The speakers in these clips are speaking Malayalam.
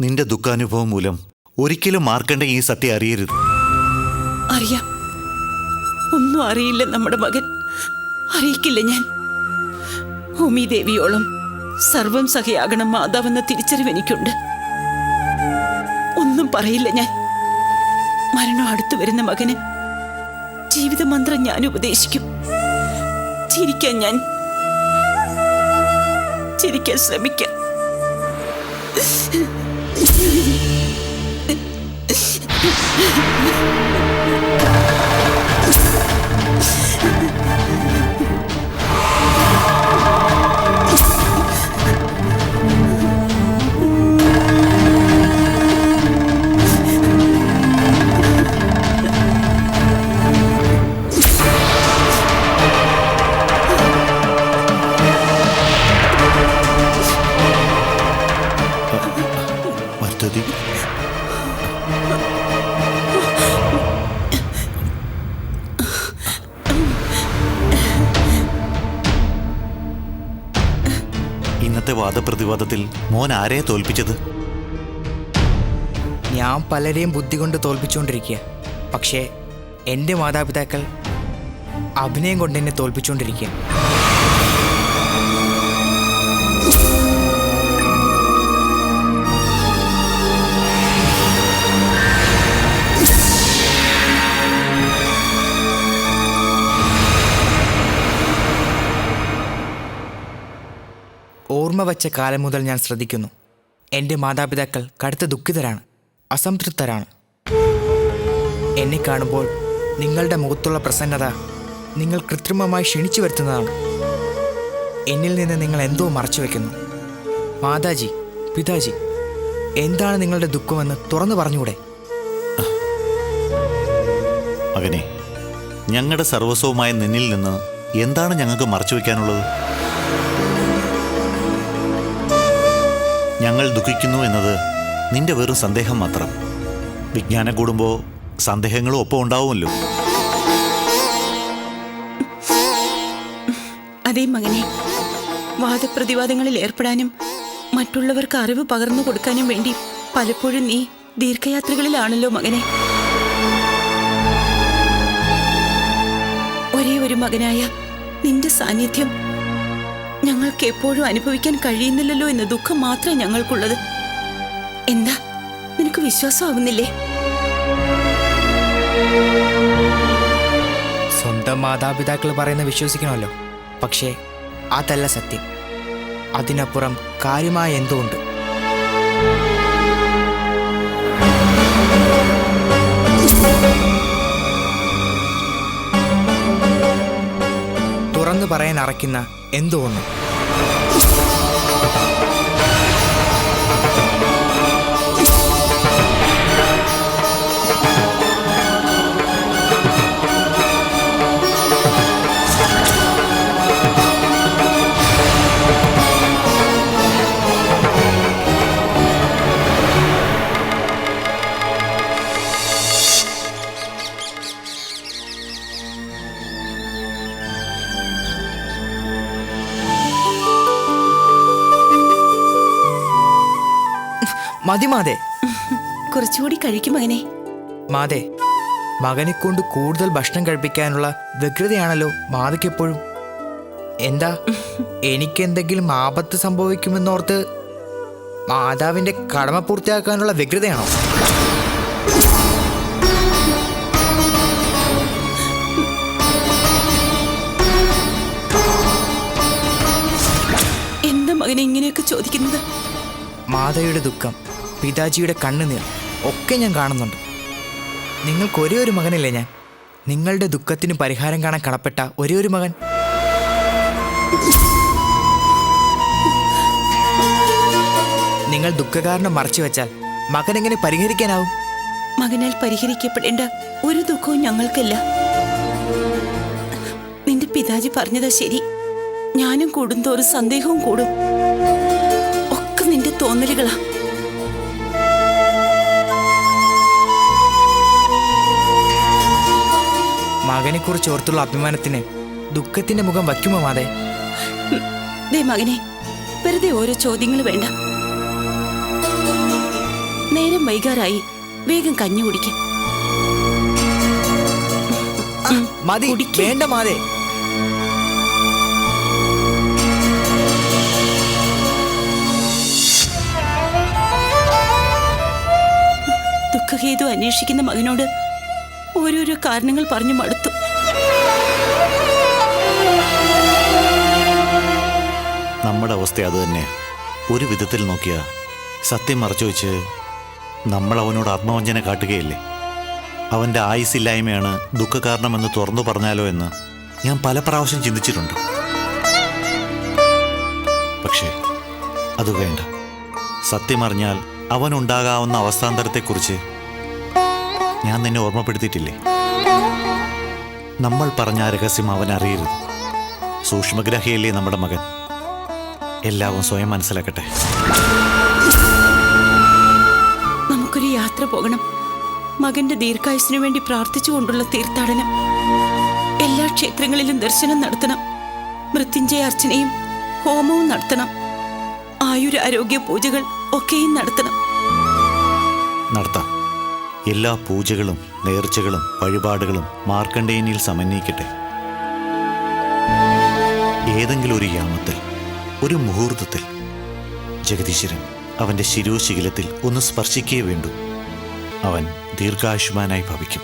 നിന്റെ ദുഃഖാനുഭവം മൂലം ഒരിക്കലും മാർക്കണ്ട ഈ സത്യം അറിയരുത്. അറിയാം. ഒന്നും അറിയില്ല നമ്മുടെ മകൻ. അറിയിക്കില്ല ഞാൻ. ഭൂമി ദേവിയോളം സർവം സഹയാകണം മാതാവെന്ന തിരിച്ചറിവ് എനിക്കുണ്ട്. ഒന്നും പറയില്ല ഞാൻ. മരണം അടുത്തു വരുന്ന മകന് ജീവിതമന്ത്രം ഞാൻ ഉപദേശിക്കും. ചിരിക്കാൻ ഞാൻ. ചിരിക്കാൻ ശ്രമിക്കാം. മരുതതി ഇന്നത്തെ വാദപ്രതിവാദത്തിൽ മോൻ ആരെ തോൽപ്പിച്ചത്? ഞാൻ പലരെയും ബുദ്ധി കൊണ്ട് തോൽപ്പിച്ചുകൊണ്ടിരിക്കുക. പക്ഷേ എന്റെ മാതാപിതാക്കൾ അഭിനയം കൊണ്ട് എന്നെ തോൽപ്പിച്ചുകൊണ്ടിരിക്കുക. ഓർമ്മ വച്ച കാലം മുതൽ ഞാൻ ശ്രദ്ധിക്കുന്നു. എന്റെ മാതാപിതാക്കൾ കടുത്ത ദുഃഖിതരാണ് അസംതൃപ്തരാണ്. എന്നെ കാണുമ്പോൾ നിങ്ങളുടെ മുഖത്തുള്ള പ്രസന്നത നിങ്ങൾ കൃത്രിമമായി ക്ഷണിച്ചു വരുത്തുന്നതാണ്. എന്നിൽ നിന്ന് നിങ്ങൾ എന്തോ മറച്ചു വയ്ക്കുന്നു മാതാജി പിതാജി എന്താണ് നിങ്ങളുടെ ദുഃഖമെന്ന് തുറന്നു പറഞ്ഞുകൂടെ? മകനെ ഞങ്ങളുടെ സർവസ്വമായ നിന്നിൽ നിന്ന് എന്താണ് ഞങ്ങൾക്ക് മറച്ചു വയ്ക്കാനുള്ളത് ഞങ്ങൾ ദുഃഖിക്കുന്നു എന്നത് നിന്റെ വെറും സന്ദേഹം മാത്രം. വിജ്ഞാനം കൂടുമ്പോൾ സന്ദേഹങ്ങളും ഒപ്പം ഉണ്ടാവുമല്ലോ. അതേ മകനെ വാദപ്രതിവാദങ്ങളിൽ ഏർപ്പെടാനും മറ്റുള്ളവർക്ക് അറിവ് പകർന്നു കൊടുക്കാനും വേണ്ടി പലപ്പോഴും നീ ദീർഘയാത്രകളിലാണല്ലോ മകനെ. ഒരേ ഒരു മകനായ നിന്റെ സാന്നിധ്യം ഞങ്ങൾക്ക് എപ്പോഴും അനുഭവിക്കാൻ കഴിയുന്നില്ലല്ലോ എന്ന ദുഃഖം മാത്രമേ ഞങ്ങൾക്കുള്ളത്. എന്താ? നിനക്ക് വിശ്വാസമാവുന്നില്ലേ? സ്വന്തം മാതാപിതാക്കൾ പറയുന്ന വിശ്വസിക്കണമല്ലോ. പക്ഷേ അതല്ല സത്യം. അതിനപ്പുറം കാര്യമായ എന്തോ ഉണ്ട് തുറന്നു പറയാൻ അറയ്ക്കുന്ന എന്തോ മതി മാതേ. കുറച്ചുകൂടി കഴിക്കും മകനെ. മാതേ മകനെ കൊണ്ട് കൂടുതൽ ഭക്ഷണം കഴിപ്പിക്കാനുള്ള വ്യഗ്രതയാണല്ലോ മാതയ്ക്കെപ്പോഴും. എന്താ എനിക്കെന്തെങ്കിലും ആപത്ത് സംഭവിക്കുമെന്നോർത്ത് മാതാവിന്റെ കടമ പൂർത്തിയാക്കാനുള്ള വ്യഗ്രതയാണോ? എന്താ മകനെ ഇങ്ങനെയൊക്കെ ചോദിക്കുന്നത്? മാതയുടെ ദുഃഖം. പിതാജിയുടെ കണ്ണുനീർ ഒക്കെ ഞാൻ കാണുന്നുണ്ട്. നിങ്ങൾക്ക് ഒരേ ഒരു മകനല്ലേ ഞാൻ? നിങ്ങളുടെ ദുഃഖത്തിന് പരിഹാരം കാണാൻ കടപ്പെട്ട ഒരേ ഒരു മകൻ? നിങ്ങൾ ദുഃഖകാരണം മറച്ചു വെച്ചാൽ മകൻ എങ്ങനെ പരിഹരിക്കാനാവും? മകനാൽ പരിഹരിക്കപ്പെടേണ്ട ഒരു ദുഃഖവും ഞങ്ങൾക്കില്ല. നിന്റെ പിതാജി പറഞ്ഞതാ ശരി. ഞാനും കൂടുന്തോറും സന്ദേഹവും കൂടും. ഒക്കെ നിന്റെ തോന്നലുകളാ. മകനെക്കുറിച്ച് ഓർത്തുള്ള അഭിമാനത്തിന് ദുഃഖത്തിന്റെ മുഖം വയ്ക്കുമോ മാതെ? ദേ മകനെ വെറുതെ ഓരോ ചോദ്യങ്ങൾ വേണ്ട. നേരം വൈകാറായി വേഗം കഞ്ഞി കുടിക്കും. മതി കുടിക്ക്. വേണ്ട മാതേ. ദുഃഖഹേതു അന്വേഷിക്കുന്ന മകനോട് ഓരോരോ കാരണങ്ങൾ പറഞ്ഞു മടുത്തു. നമ്മുടെ അവസ്ഥ അത് തന്നെ. ഒരു വിധത്തിൽ നോക്കിയ സത്യം മറച്ചു വെച്ച് നമ്മൾ അവനോട് ആത്മവഞ്ചന കാട്ടുകയല്ലേ? അവന്റെ ആയുസില്ലായ്മയാണ് ദുഃഖകാരണമെന്ന് തുറന്നു പറഞ്ഞാലോ എന്ന് ഞാൻ പല പ്രാവശ്യം ചിന്തിച്ചിട്ടുണ്ട്. പക്ഷേ അത് വേണ്ട. സത്യമറിഞ്ഞാൽ അവനുണ്ടാകാവുന്ന അവസ്ഥാന്തരത്തെക്കുറിച്ച് ഞാൻ നിന്നെ ഓർമ്മപ്പെടുത്തിയിട്ടില്ലേ? നമ്മൾ പറഞ്ഞ രഹസ്യം അവൻ അറിയരുത്. സൂക്ഷ്മഗ്രഹിയല്ലേ നമ്മുടെ മകൻ. എല്ലാവരും സ്വയം മനസ്സിലാക്കട്ടെ. നമുക്കൊരു യാത്ര പോകണം. മകന്റെ ദീർഘായുസിനു വേണ്ടി പ്രാർത്ഥിച്ചുകൊണ്ടുള്ള തീർത്ഥാടനം. എല്ലാ ക്ഷേത്രങ്ങളിലും ദർശനം നടത്തണം. മൃത്യുഞ്ജയ അർച്ചനയും ഹോമവും നടത്തണം. ആയുരാരോഗ്യ പൂജകൾ ഒക്കെയും നടത്തണം. നടത്താം. എല്ലാ പൂജകളും നേർച്ചകളും വഴിപാടുകളും മാർക്കണ്ഡേയനിൽ സമന്വയിക്കട്ടെ. ഏതെങ്കിലും ഒരു യാമത്തിൽ ഒരു മുഹൂർത്തത്തിൽ ജഗദീശ്വരൻ അവന്റെ ശിരോശിഖിലത്തിൽ ഒന്ന് സ്പർശിക്കേ വേണ്ടു. അവൻ ദീർഘായുഷ്മാനായി ഭവിക്കും.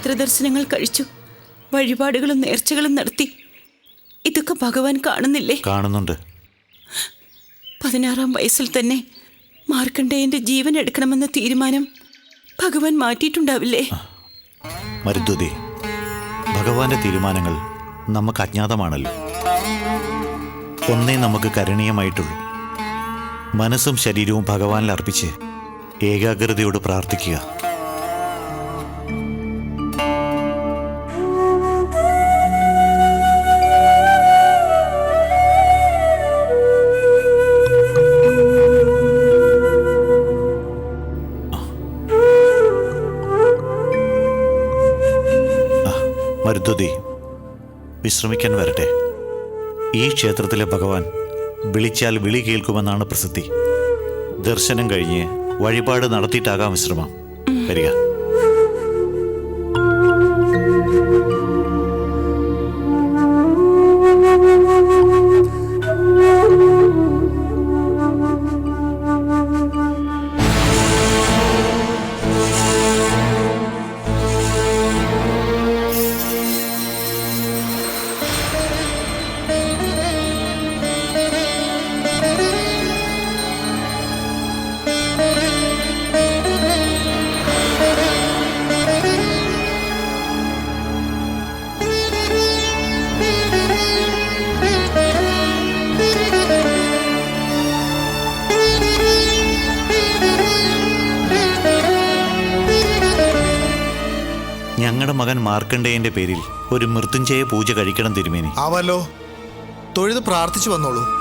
ക്ഷേത്ര ദർശനങ്ങൾ കഴിച്ചു. വഴിപാടുകളും നേർച്ചകളും നടത്തി. ഇതൊക്കെ ഭഗവാൻ കാണുന്നില്ലേ? കാണുന്നുണ്ട്. പതിനാറാം വയസ്സിൽ തന്നെ മാർക്കണ്ഡേയന്റെ ജീവൻ എടുക്കണമെന്ന തീരുമാനം ഭഗവാൻ മാറ്റിയിട്ടുണ്ടാവില്ലേ? മരുദ്വതി ഭഗവാന്റെ തീരുമാനങ്ങൾ നമുക്ക് അജ്ഞാതമാണല്ലോ. ഒന്നേ നമുക്ക് കരണീയമായിട്ടുള്ളൂ. മനസ്സും ശരീരവും ഭഗവാനിൽ അർപ്പിച്ച് ഏകാഗ്രതയോട് പ്രാർത്ഥിക്കുക. മരുദ്വതി വിശ്രമിക്കാൻ വരട്ടെ. ഈ ക്ഷേത്രത്തിലെ ഭഗവാൻ വിളിച്ചാൽ വിളി കേൾക്കുമെന്നാണ് പ്രസിദ്ധി. ദർശനം കഴിഞ്ഞ് വഴിപാട് നടത്തിയിട്ടാകാം വിശ്രമം. വരിക. മാർക്കണ്ഡേയന്റെ പേരിൽ ഒരു മൃത്യുഞ്ജയ പൂജ കഴിക്കണം തിരുമേനി. ആവാലോ? തൊഴുത് പ്രാർത്ഥിച്ചു വന്നോളൂ.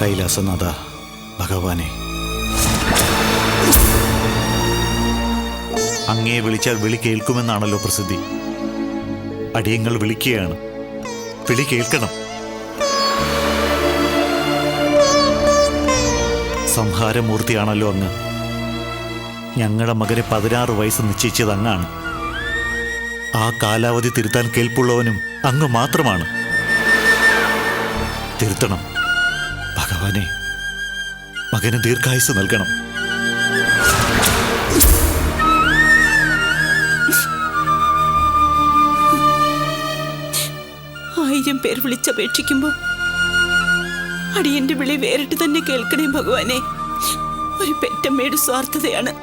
കൈലാസനാഥ ഭഗവാനെ. അങ്ങയെ വിളിച്ചാൽ വിളി കേൾക്കുമെന്നാണല്ലോ പ്രസിദ്ധി. അടിയങ്ങൾ വിളിക്കുകയാണ്. വിളി കേൾക്കണം. സംഹാരമൂർത്തിയാണല്ലോ അങ്ങ്. ഞങ്ങളുടെ മകനെ പതിനാറ് വയസ്സ് നിശ്ചയിച്ചത് അങ്ങാണ്. ആ കാലാവധി തിരുത്താൻ കേൾപ്പുള്ളവനും അങ്ങ് മാത്രമാണ്. തിരുത്തണം. ഭഗവാനെ മകന് ദീർഘായുസ് നൽകണം. ആയിരം പേർ വിളിച്ചപേക്ഷിക്കുമ്പോ അടിയന്റെ വിളി വേറിട്ട് തന്നെ കേൾക്കണേ ഭഗവാനെ. ഒരു പെറ്റമ്മയുടെ സ്വാർത്ഥതയാണ്.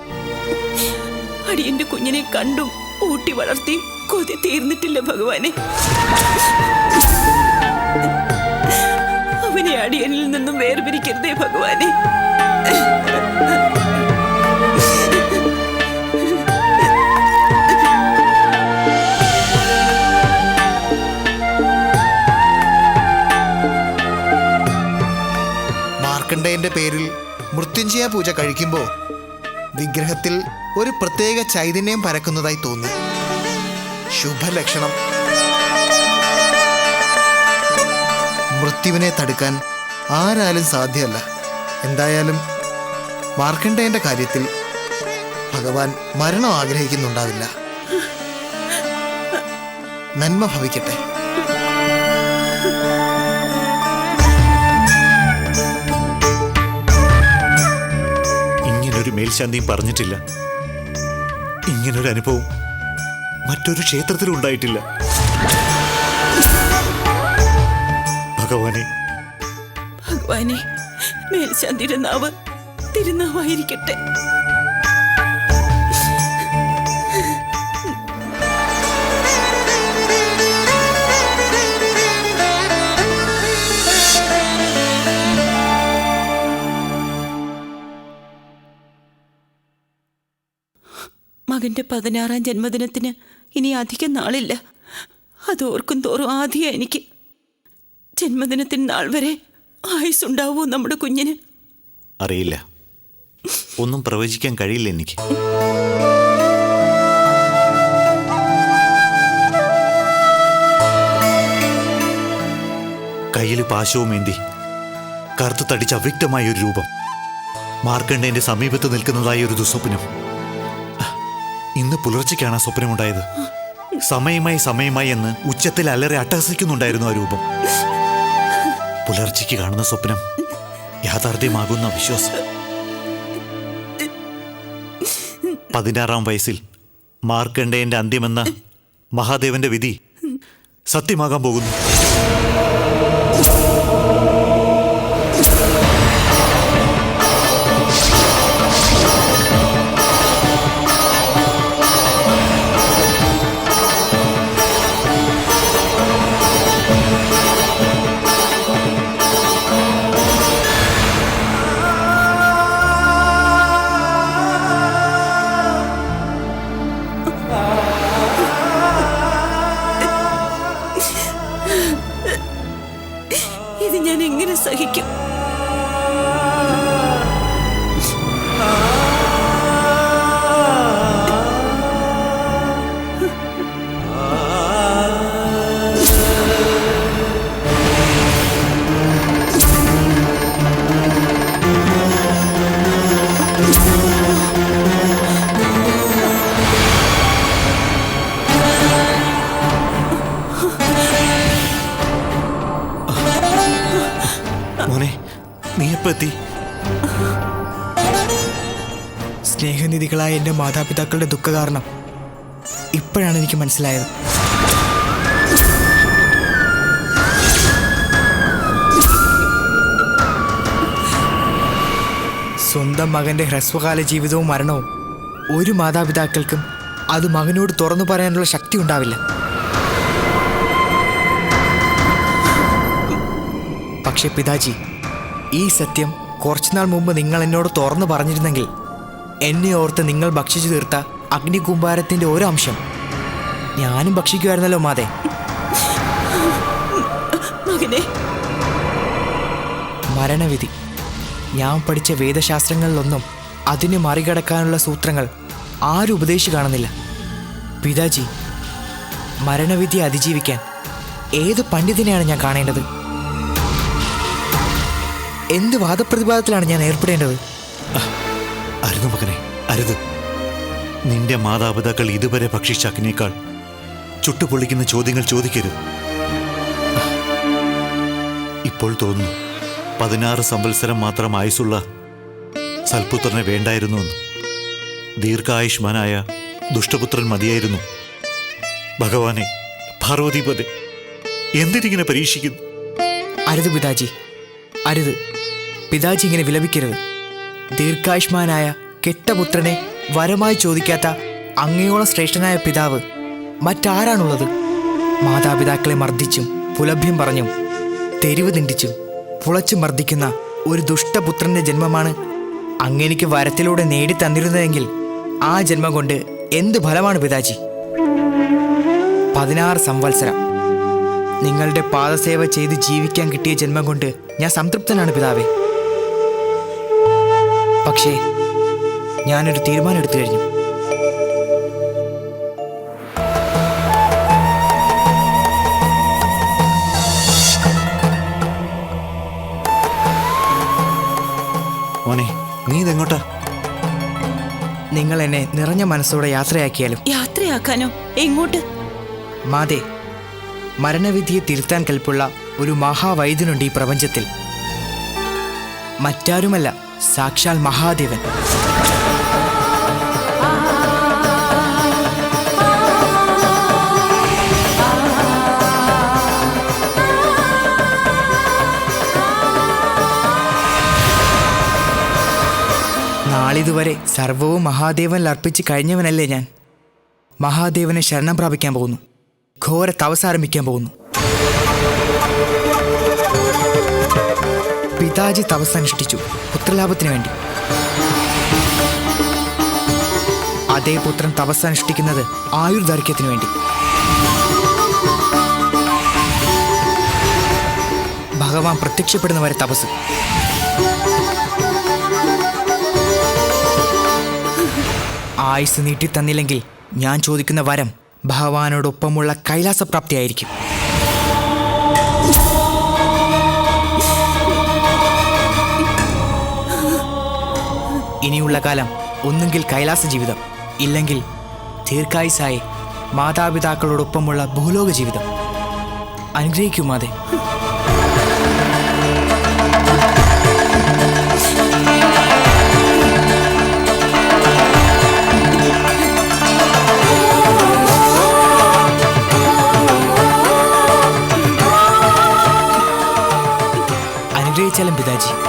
അടിയന്റെ കുഞ്ഞിനെ കണ്ടും ഊട്ടി വളർത്തി കൊതി തീർന്നിട്ടില്ല ഭഗവാനെ. അവനെ അടിയനിൽ നിന്നും വേർപിരിക്കരുതേ ഭഗവാനെ. മാർക്കണ്ഡേയന്റെ പേരിൽ മൃത്യുഞ്ജയ പൂജ കഴിക്കുമ്പോൾ വിഗ്രഹത്തിൽ ഒരു പ്രത്യേക ചൈതന്യം പരക്കുന്നതായി തോന്നി. ശുഭലക്ഷണം. മൃത്യുവിനെ തടുക്കാൻ ആരാലും സാധ്യമല്ല. എന്തായാലും മാർക്കണ്ഡേയന്റെ കാര്യത്തിൽ ഭഗവാൻ മരണം ആഗ്രഹിക്കുന്നുണ്ടാവില്ല. നന്മ ഭവിക്കട്ടെ. ഇങ്ങനൊരു മേൽശാന്തിയും പറഞ്ഞിട്ടില്ല. ഇങ്ങനൊരു അനുഭവം മറ്റൊരു ക്ഷേത്രത്തിലും ഉണ്ടായിട്ടില്ല. ഭഗവാനെ. ഭഗവാനെ മേൽശാൻ തിരുനാവ് തിരുനാവായിരിക്കട്ടെ. മകന്റെ പതിനാറാം ജന്മദിനത്തിന് ഇനി അധികം നാളില്ല. അതോർക്കും തോറും ആദ്യം എനിക്ക്. ജന്മദിനത്തിന് നാൾ വരെ ആയുസ്സുണ്ടാവൂ നമ്മുടെ കുഞ്ഞിന്? അറിയില്ല. ഒന്നും പ്രവചിക്കാൻ കഴിയില്ല എനിക്ക്. കയ്യിൽ പാശവുമേന്തി കറുത്തു തടിച്ച അവ്യക്തമായ ഒരു രൂപം മാർക്കണ്ഡേന്റെ സമീപത്ത് നിൽക്കുന്നതായ ഒരു ദുസ്വപ്നം. ഇന്ന് പുലർച്ചയ്ക്കാണ് ആ സ്വപ്നമുണ്ടായത്. സമയമായി സമയമായി എന്ന് ഉച്ചത്തിൽ അലറി അട്ടഹസിക്കുന്നുണ്ടായിരുന്നു ആ രൂപം. പുലർച്ചയ്ക്ക് കാണുന്ന സ്വപ്നം യാഥാർത്ഥ്യമാകുന്ന വിശ്വാസം. പതിനാറാം വയസ്സിൽ മാർക്കണ്ഡേയന്റെ അന്ത്യമെന്ന മഹാദേവന്റെ വിധി സത്യമാകാൻ പോകുന്നു. എത്തി സ്നേഹനിധികളായ എന്റെ മാതാപിതാക്കളുടെ ദുഃഖ കാരണം ഇപ്പോഴാണ് എനിക്ക് മനസ്സിലായത്. സ്വന്തം മകന്റെ ഹ്രസ്വകാല ജീവിതവും മരണവും ഒരു മാതാപിതാക്കൾക്കും അത് മകനോട് തുറന്നു പറയാനുള്ള ശക്തി ഉണ്ടാവില്ല. പക്ഷെ പിതാജി ഈ സത്യം കുറച്ചുനാൾ മുമ്പ് നിങ്ങൾ എന്നോട് തുറന്നു പറഞ്ഞിരുന്നെങ്കിൽ എന്നെ ഓർത്ത് നിങ്ങൾ ഭക്ഷിച്ചു തീർത്ത അഗ്നികുംഭാരത്തിന്റെ അംശം ഞാനും ഭക്ഷിക്കുമായിരുന്നല്ലോ മാതെ. മരണവിധി. ഞാൻ പഠിച്ച വേദശാസ്ത്രങ്ങളിലൊന്നും അതിനെ മറികടക്കാനുള്ള സൂത്രങ്ങൾ ആരും ഉപദേശിച്ചു കാണുന്നില്ല. പിതാജി മരണവിധി അതിജീവിക്കാൻ ഏത് പണ്ഡിതനെയാണ് ഞാൻ കാണേണ്ടത്? എന്ത് വാദപ്രതിവാദത്തിലാണ് ഞാൻ ഏർപ്പെടേണ്ടത്? അരുത് മകനെ അരുത്. നിന്റെ മാതാപിതാക്കൾ ഇതുവരെ ഭക്ഷിച്ച അഗ്നേക്കാൾ ചുട്ടുപൊള്ളിക്കുന്ന ചോദ്യങ്ങൾ ചോദിക്കരുത്. ഇപ്പോൾ തോന്നുന്നു പതിനാറ് സംവത്സരം മാത്രം ആയുസുള്ള സൽപുത്രനെ വേണ്ടായിരുന്നു എന്ന്. ദീർഘായുഷ്മാനായ ദുഷ്ടപുത്രൻ മതിയായിരുന്നു. ഭഗവാനെ പാർവതീപതെ എന്തിനിങ്ങനെ പരീക്ഷിക്കുന്നു? അരുത് പിതാജി അരുത്. പിതാജി ഇങ്ങനെ വിലപിക്കരുത്. ദീർഘായുഷ്മാനായ കെട്ടപുത്രനെ വരമായി ചോദിക്കാത്ത അങ്ങയോളം ശ്രേഷ്ഠനായ പിതാവ് മറ്റാരാണുള്ളത്? മാതാപിതാക്കളെ മർദ്ദിച്ചും പുലഭ്യം പറഞ്ഞും തെരുവ് നിണ്ടിച്ചും പുളച്ചു മർദ്ദിക്കുന്ന ഒരു ദുഷ്ടപുത്രന്റെ ജന്മമാണ് അങ്ങെനിക്ക് വരത്തിലൂടെ നേടിത്തന്നിരുന്നതെങ്കിൽ ആ ജന്മം കൊണ്ട് എന്ത് ഫലമാണ് പിതാജി? പതിനാറ് സംവത്സരം. നിങ്ങളുടെ പാദസേവ ചെയ്ത് ജീവിക്കാൻ കിട്ടിയ ജന്മം കൊണ്ട് ഞാൻ സംതൃപ്തനാണ് പിതാവേ. പക്ഷേ ഞാനൊരു തീരുമാനം എടുത്തു കഴിഞ്ഞു. മോനെ നീ ഇതെങ്ങോട്ടാ? നിങ്ങൾ എന്നെ നിറഞ്ഞ മനസ്സോടെ യാത്രയാക്കിയാലും. യാത്രയാക്കാനോ? എങ്ങോട്ട്? മാതേ മരണവിധിയെ തിരുത്താൻ കൽപ്പുള്ള ഒരു മഹാവൈദ്യനുണ്ട് ഈ പ്രപഞ്ചത്തിൽ. മറ്റാരുമല്ല. സാക്ഷാൽ മഹാദേവൻ. നാളിതുവരെ സർവവും മഹാദേവനിൽ അർപ്പിച്ച് കഴിഞ്ഞവനല്ലേ ഞാൻ. മഹാദേവനെ ശരണം പ്രാപിക്കാൻ പോകുന്നു. ഘോര തവസാരംഭിക്കാൻ പോകുന്നു. പിതാജി തപസ് അനുഷ്ഠിച്ചു പുത്രലാഭത്തിന് വേണ്ടി. അതേ പുത്രൻ തപസ് അനുഷ്ഠിക്കുന്നത് ആയുർദൈർഘ്യത്തിന് വേണ്ടി. ഭഗവാൻ പ്രത്യക്ഷപ്പെടുന്നവരെ തപസ്. ആയുസ് നീട്ടി തന്നില്ലെങ്കിൽ ഞാൻ ചോദിക്കുന്ന വരം ഭഗവാനോടൊപ്പമുള്ള കൈലാസപ്രാപ്തിയായിരിക്കും. ഇനിയുള്ള കാലം ഒന്നുകിൽ കൈലാസ ജീവിതം ഇല്ലെങ്കിൽ ദീർഘായുസായി മാതാപിതാക്കളോടൊപ്പമുള്ള ഭൂലോക ജീവിതം. അനുഗ്രഹിക്കുമാതെ. അനുഗ്രഹിച്ചാലും പിതാജി.